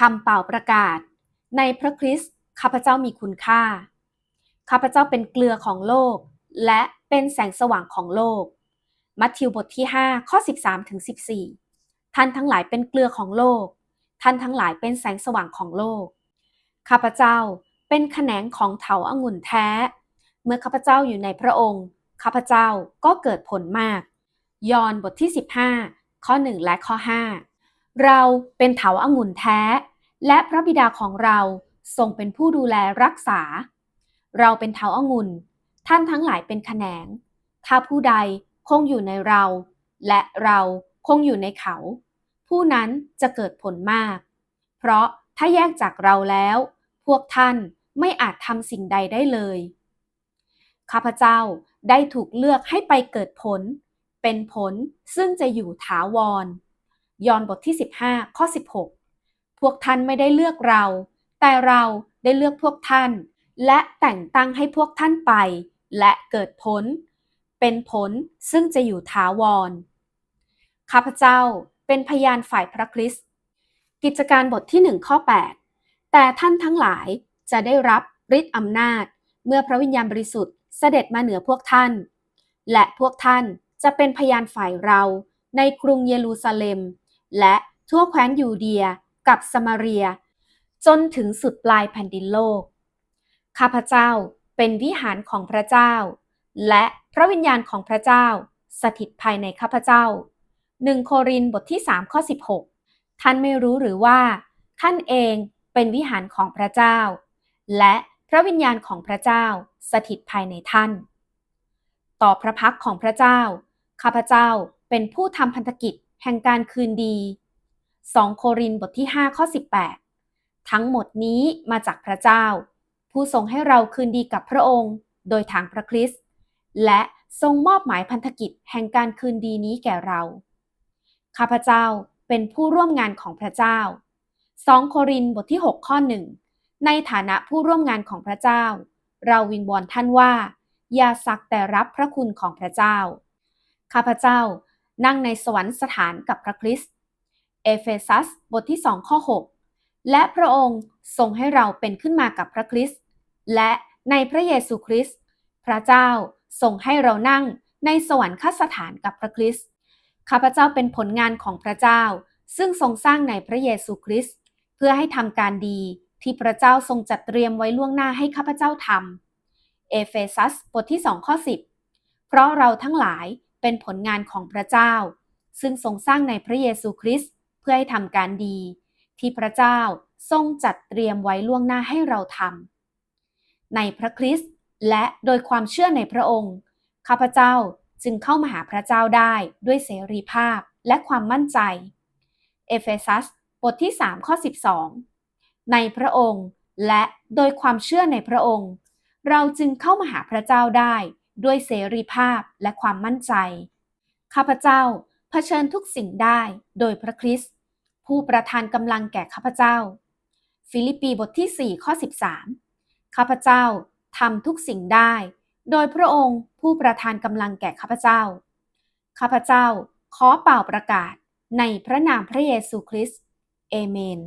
คำเป่าประกาศ ในพระคริสต์ข้าพเจ้ามีคุณค่า ข้าพเจ้าเป็นเกลือของโลก และเป็นแสงสว่างของโลก มัทธิวบทที่ 5 ข้อ 13ถึง14 ท่านทั้งหลายเป็นเกลือของโลก ท่านทั้งหลายเป็นแสงสว่างของโลก ข้าพเจ้าเป็นแขนงของเถาองุ่นแท้ เมื่อข้าพเจ้าอยู่ในพระองค์ ข้าพเจ้าก็เกิดผลมาก ยอห์นบทที่ 15 ข้อ 1 และข้อ 5 เราเป็นเถาองุ่นแท้ และพระบิดาของเราทรงเป็นผู้ดูแลรักษา เราเป็นเถาองุ่น ท่านทั้งหลายเป็นแขนง ถ้าผู้ใดคงอยู่ในเรา และเราคงอยู่ในเขา ผู้นั้นจะเกิดผลมาก เพราะถ้าแยกจากเราแล้ว พวกท่านไม่อาจทำสิ่งใดได้เลย ข้าพเจ้าได้ถูกเลือกให้ไปเกิดผล เป็นผลซึ่งจะอยู่ถาวร ยอห์นบทที่ 15 ข้อ 16 พวกท่านไม่ได้เลือกเรา แต่เราได้เลือกพวกท่าน และแต่งตั้งให้พวกท่านไป และเกิดผล เป็นผลซึ่งจะอยู่ถาวร ข้าพเจ้าเป็นพยานฝ่ายพระคริสต์ กิจการบทที่1ข้อ8 แต่ท่านทั้งหลายจะได้รับฤทธิ์อำนาจ เมื่อพระวิญญาณบริสุทธิ์เสด็จมาเหนือพวกท่าน และพวกท่านจะเป็นพยานฝ่ายเราในกรุงเยรูซาเล็ม และทั่วแคว้นยูเดีย กับสมาเรีย จนถึงสุดปลายแผ่นดินโลก ข้าพเจ้าเป็นวิหารของพระเจ้า และพระวิญญาณของพระเจ้า สถิตภายในข้าพเจ้า 1 โครินบทที่3ข้อ16 ท่านไม่รู้หรือว่า ท่านเองเป็นวิหารของพระเจ้า และพระวิญญาณของพระเจ้า สถิตภายในท่าน ต่อพระพักของพระเจ้า ข้าพเจ้าเป็นผู้ทำพันธกิจแห่งการคืนดี 2 โครินธ์บทที่ 5 ข้อ 18 ทั้งหมดนี้มาจากพระเจ้า ผู้ทรงให้เราคืนดีกับพระองค์ โดยทางพระคริสต์และทรงมอบหมายพันธกิจแห่งการคืนดีนี้แก่เรา ข้าพเจ้าเป็นผู้ร่วมงานของพระเจ้า 2 โครินธ์บทที่ 6 ข้อ 1 ในฐานะผู้ร่วมงานของพระเจ้า เราวิงวอนท่านว่า อย่าสักแต่รับพระคุณของพระเจ้า ข้าพเจ้านั่งในสวรรคสถานกับพระคริสต์ เอเฟซัสบทที่ 2 ข้อ 6 และพระองค์ทรงให้เราเป็นขึ้นมากับพระคริสต์และในพระเยซูคริสต์พระเจ้าทรงให้เรานั่งในสวรรคสถานกับพระคริสต์ข้าพเจ้าเป็นผลงานของพระเจ้า ซึ่งทรงสร้างในพระเยซูคริสต์เพื่อให้ทำการดีที่พระเจ้าทรงจัดเตรียมไว้ล่วงหน้าให้ข้าพเจ้าทำเอเฟซัสบทที่2ข้อ10 เพราะเราทั้งหลายเป็นผลงานของพระเจ้า ซึ่งทรงสร้างในพระเยซูคริสต์ เพื่อให้ทำการดี ที่พระเจ้าทรงจัดเตรียมไว้ล่วงหน้าให้เราทำในพระคริสต์และโดยความเชื่อในพระองค์ข้าพเจ้าจึงเข้ามาหาพระเจ้าได้ด้วยเสรีภาพและความมั่นใจ เอเฟซัสบทที่ 3 ข้อ 12 ในพระองค์และโดยความเชื่อในพระองค์ เราจึงเข้ามาหาพระเจ้าได้ด้วยเสรีภาพและความมั่นใจ ข้าพเจ้า เผชิญทุกสิ่งได้โดยพระคริสต์ผู้ประทานกำลังแก่ข้าพเจ้า ฟิลิปปีบทที่ 4 ข้อ 13 ข้าพเจ้าทำทุกสิ่งได้ โดยพระองค์ผู้ประทานกำลังแก่ข้าพเจ้า ข้าพเจ้าขอเป่าประกาศในพระนามพระเยซูคริสต์เอเมน